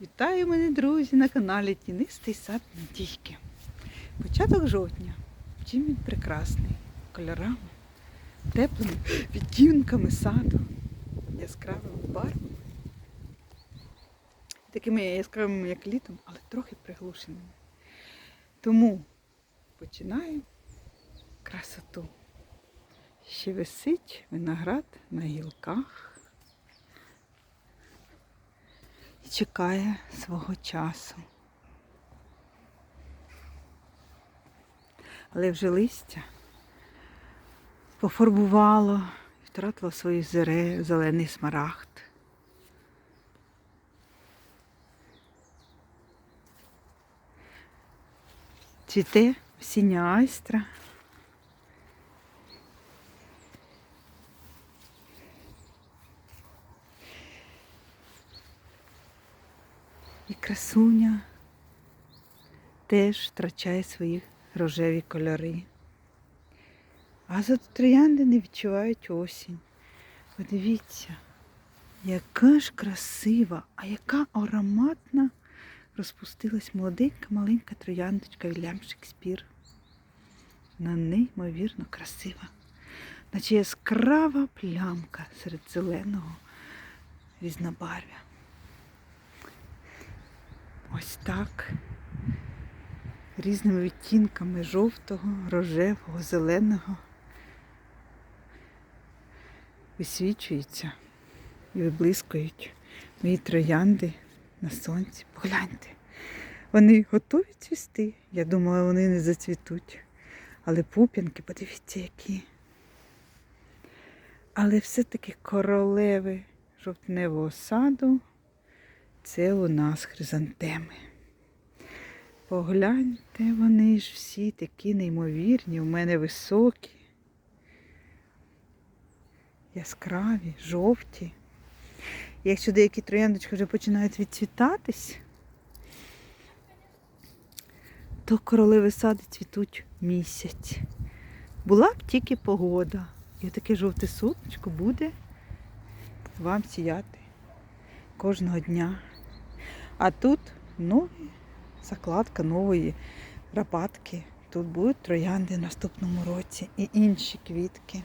Вітаю мене, друзі, на каналі Тінистий сад Надійки. Початок жовтня. Чим він прекрасний. Кольорами, теплими відтінками саду, яскравими барвами. Такими яскравими, як літом, але трохи приглушеними. Тому починаю красоту. Ще висить виноград на гілках. і чекає свого часу. Але вже листя пофарбувало і втратило свій зере- зелений смарагд. Цвіте осіння айстра. І красуня теж втрачає свої рожеві кольори. А за троянди не відчувають осінь. Подивіться, яка ж красива, а яка ароматна розпустилась молоденька маленька трояндочка Вільям Шекспір. Вона неймовірно красива, наче яскрава плямка серед зеленого різнобарв'я. Ось так. Різними відтінками жовтого, рожевого, зеленого висвічуються і виблискують мої троянди на сонці. Погляньте, вони готові цвісти. Я думала, вони не зацвітуть. Але пуп'янки, подивіться, які. Але все-таки королеви жовтневого саду це у нас хризантеми. Погляньте, вони ж всі такі неймовірні, у мене високі, яскраві, жовті. Якщо деякі трояндочки вже починають відцвітатись, то королеви сади цвітуть місяць. Була б тільки погода. І таке жовте сонечко буде вам сіяти кожного дня. А тут нові закладка нової рапатки. Тут будуть троянди в наступному році і інші квітки.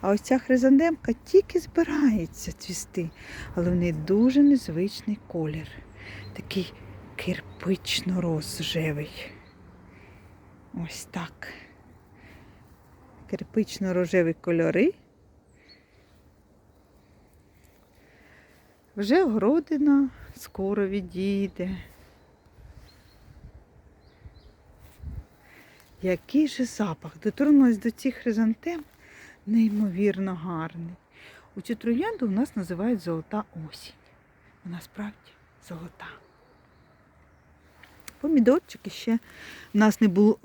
А ось ця хризантемка тільки збирається цвісти, але в неї дуже незвичний колір. Такий кирпично-розжевий. Ось так. Кирпично-рожеві кольори. Вже городина скоро відійде. Який же запах. Дотронулась до цих хризантем неймовірно гарний. У цю троянду в нас називають золота осінь. Вона справді золота. Помідорчики ще в нас не було,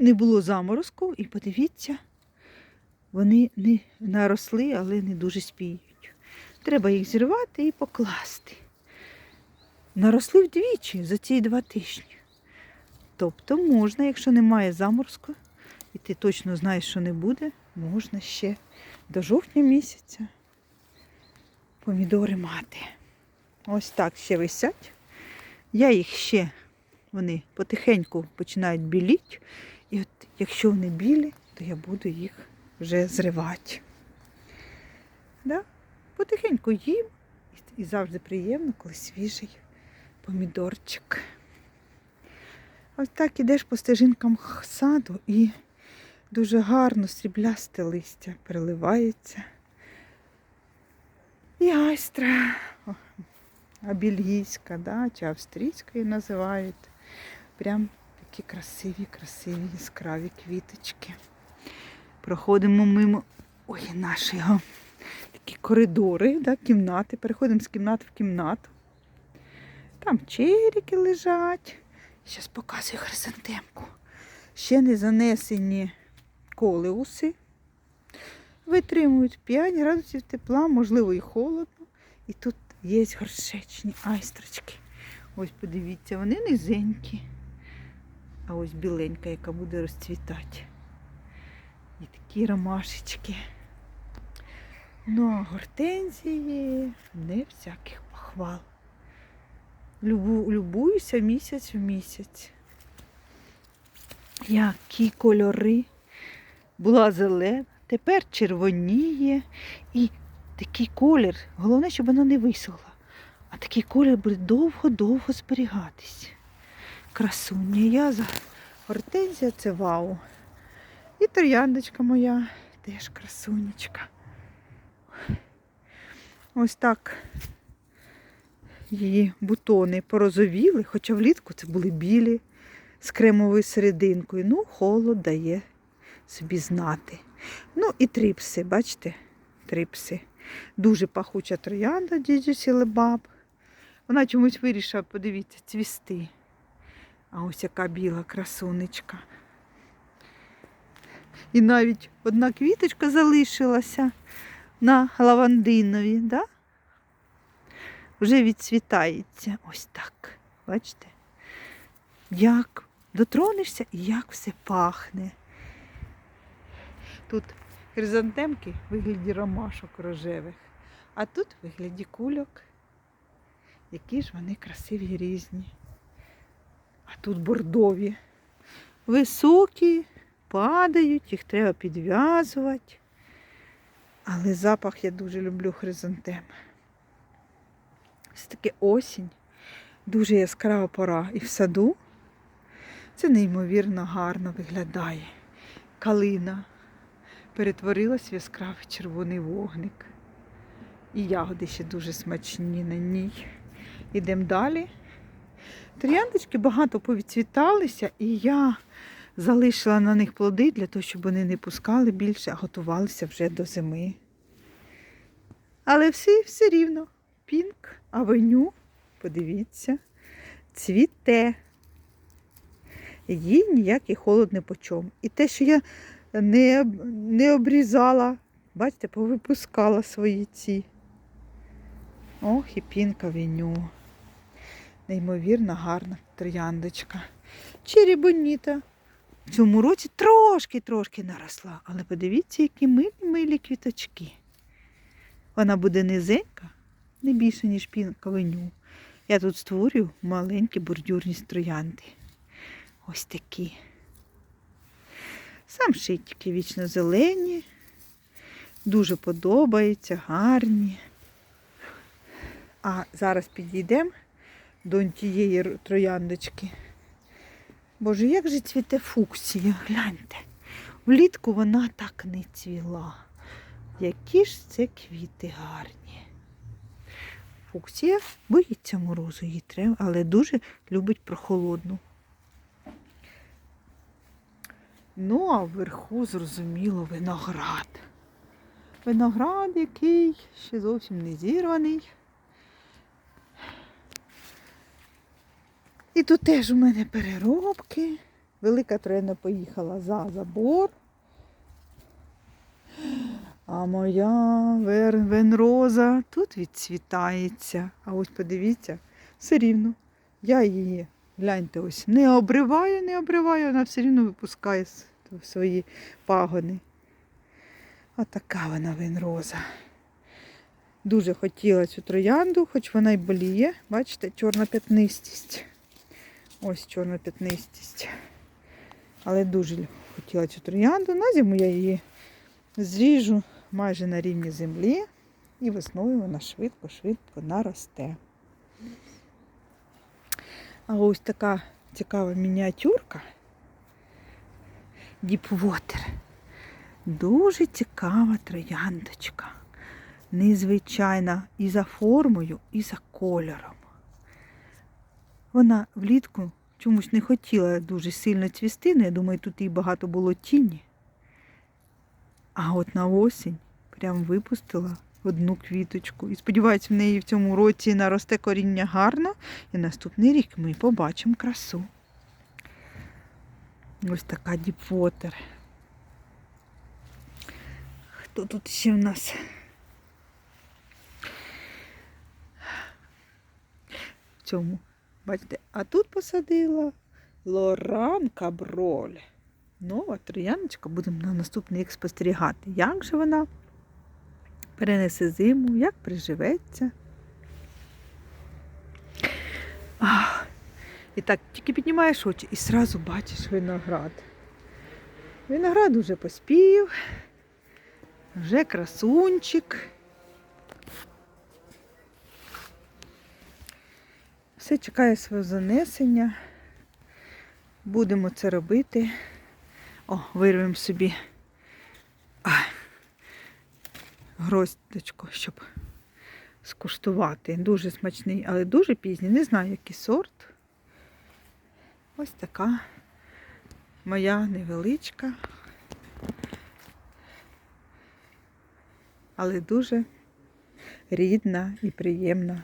не було заморозку, і подивіться, вони не наросли, але не дуже спіють. Треба їх зірвати і покласти. Наросли вдвічі за ці два тижні. Тобто можна, якщо немає заморозку, і ти точно знаєш, що не буде, можна ще до жовтня місяця помідори мати. Ось так ще висять. Я їх ще, вони потихеньку починають біліти. І от якщо вони білі, то я буду їх вже зривати. Да? Потихеньку їм. І- завжди приємно, коли свіжий помідорчик. Ось так ідеш по стежинкам саду і дуже гарно сріблясте листя переливається. І айстра, о, а бельгійська, да, чи австрійська її називають. Прям такі красиві, красиві яскраві квіточки. Проходимо мимо ой, нашого такі коридори, да, кімнати. Переходимо з кімнати в кімнату. Там черіки лежать. Зараз показую хризантемку. Ще не занесені колеуси. Витримують 5 градусів тепла, можливо, і холодно. І тут є горшечні айстрочки. Ось подивіться, вони низенькі. А ось біленька, яка буде розцвітати. І такі ромашечки. Ну, а гортензії не всяких похвал. Любу, любуюся місяць в місяць. Які кольори. Була зелена, тепер червоніє. І такий колір, головне, щоб вона не висохла. А такий колір буде довго-довго зберігатись. Красуня я за гортензія це вау. І трояндочка моя теж красунечка. Ось так її бутони порозовіли, хоча влітку це були білі з кремовою серединкою. Ну, холод дає собі знати. Ну і трипси, бачите? Трипси. Дуже пахуча троянда діджі Сілебаб. Вона чомусь вирішила, подивіться, цвісти. А ось яка біла красунечка. І навіть одна квіточка залишилася на лавандинові, да? Вже відцвітається. Ось так. Бачите? Як дотронешся і як все пахне. Тут хризантемки в вигляді ромашок рожевих, а тут в вигляді кульок. Які ж вони красиві різні. А тут бордові. Високі, падають, їх треба підв'язувати. Але запах я дуже люблю хризантем. Це таке осінь, дуже яскрава пора. І в саду це неймовірно гарно виглядає. Калина перетворилась в яскравий червоний вогник. І ягоди ще дуже смачні на ній. Ідемо далі. Трояндочки багато повідцвіталися, і я залишила на них плоди для того, щоб вони не пускали більше, а готувалися вже до зими. Але всі все рівно. Пінк, авеню, подивіться, цвіте. Їй ніякий холод не почом. І те, що я не, не обрізала, бачите, повипускала свої ці. Ох, і пінк авеню. Неймовірно гарна трояндочка. Чері боніта. В цьому році трошки-трошки наросла, але подивіться, які милі-милі квіточки. Вона буде низенька, не більше, ніж пінковиню. Я тут створюю маленькі бордюрні троянди. Ось такі. Сам шитики вічно зелені. Дуже подобаються, гарні. А зараз підійдемо до тієї трояндочки. Боже, як же цвіте фуксія, гляньте. Влітку вона так не цвіла. Які ж це квіти гарні. Фуксія боїться морозу, їй треба, але дуже любить прохолодну. Ну, а вверху, зрозуміло, виноград. Виноград, який ще зовсім не зірваний. І тут теж у мене переробки. Велика трена поїхала за забор. А моя венроза тут відцвітається. А ось подивіться, все рівно. Я її, гляньте, ось не обриваю, не обриваю, вона все рівно випускає свої пагони. Отака вона венроза. Дуже хотіла цю троянду, хоч вона й боліє. Бачите, чорна п'ятнистість. Ось чорна п'ятнистість. Але дуже хотіла цю троянду. На зиму я її зріжу майже на рівні землі. І весною вона швидко-швидко наросте. А ось така цікава мініатюрка. Діпвотер. Дуже цікава трояндочка. Незвичайна і за формою, і за кольором. Вона влітку чомусь не хотіла дуже сильно цвісти, ну, я думаю, тут їй багато було тіні. А от на осінь прям випустила одну квіточку. І сподіваюся, в неї в цьому році наросте коріння гарно, і наступний рік ми побачимо красу. Ось така діпвотер. Хто тут ще в нас? В цьому. Бачите, а тут посадила Лоран Каброль. Нова трояночка, будемо на наступний рік спостерігати. Як же вона перенесе зиму, як приживеться. Ах. І так, тільки піднімаєш очі і сразу бачиш виноград. Виноград уже поспів, вже красунчик. Все чекає свого занесення. Будемо це робити. О, вирвемо собі гроздочку, щоб скуштувати. Дуже смачний, але дуже пізній. Не знаю, який сорт. Ось така моя невеличка, але дуже рідна і приємна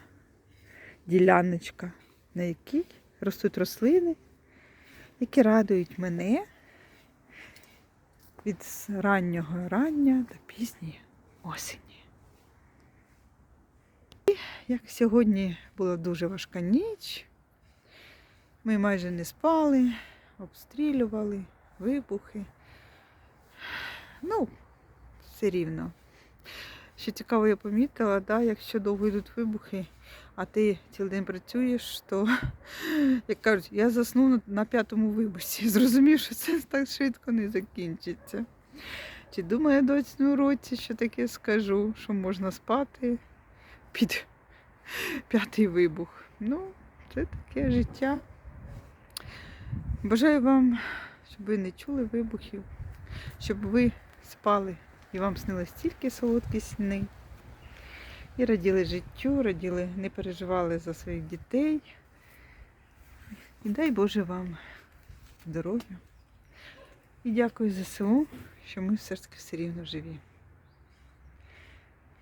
діляночка, на якій ростуть рослини, які радують мене від раннього рання до пізньої осені. І як сьогодні була дуже важка ніч, ми майже не спали, обстрілювали, вибухи. Ну, все рівно. Що цікаво, я помітила, да, якщо довго йдуть вибухи, а ти цілий день працюєш, то, як кажуть, я засну на- п'ятому вибусі. Зрозумів, що це так швидко не закінчиться. Чи думає доць на уроці, що таке скажу, що можна спати під п'ятий вибух. Ну, це таке життя. Бажаю вам, щоб ви не чули вибухів, щоб ви спали і вам снились тільки солодкі сни. І раділи життю, раділи, не переживали за своїх дітей. І дай Боже вам здоров'я. І дякую ЗСУ, що ми все ж таки все рівно живі.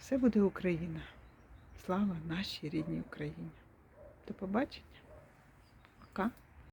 Все буде Україна. Слава нашій рідній Україні. До побачення. Пока.